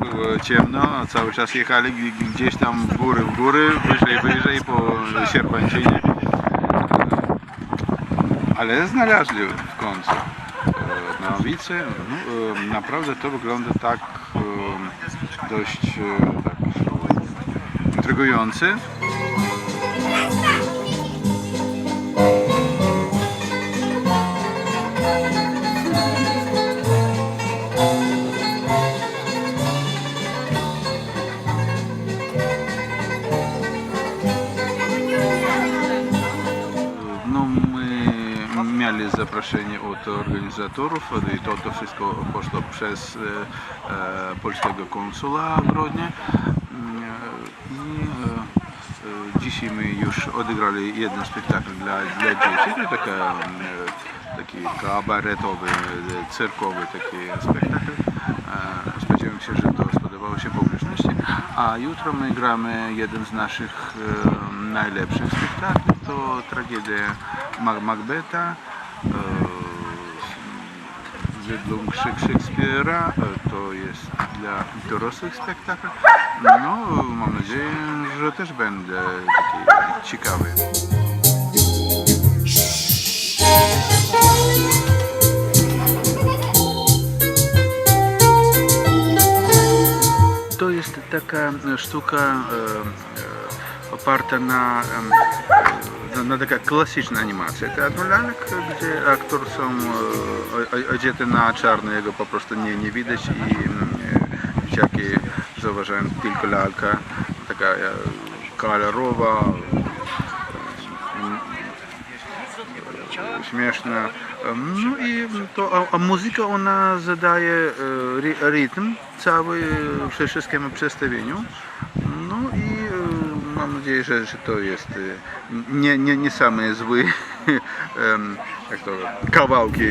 było ciemno, a cały czas jechali gdzieś tam w góry, w góry, wyżej, wyżej po sierpancinie. Ale znaleźli w końcu e, nowicę. No, e, naprawdę to wygląda tak e, dość e, tak, intrygujący. Mieli zaproszenie od organizatorów i to, to wszystko poszło przez e, e, polskiego konsula w Grodnie. Mm, e, I dzisiaj my już odegrali jeden spektakl dla, dla dzieci. To taka, e, taki kabaretowy, cyrkowy taki spektakl. Spodziewam się, że to spodobało się publiczności. A jutro my gramy jeden z naszych najlepszych spektakli. To tragedia Macbeta. Według Szek- Szekspira e, to jest dla dorosłych spektakl. No, mam nadzieję, że też będę taki ciekawy. To jest taka sztuka e, e, oparta na, e, na taka klasyczna animacja teatru lalek, gdzie aktor są e, odziety na czarno, jego po prostu nie, nie widać i mm, e, dzieciaki zauważają tylko lalka, taka e, kolorowa, śmieszna. No i to, a, a muzyka ona zadaje e, ry- rytm cały e, wszystkiemu przedstawieniu. No i e, mam nadzieję, że, że to jest e, nie, nie, nie same em, jak to, kawałki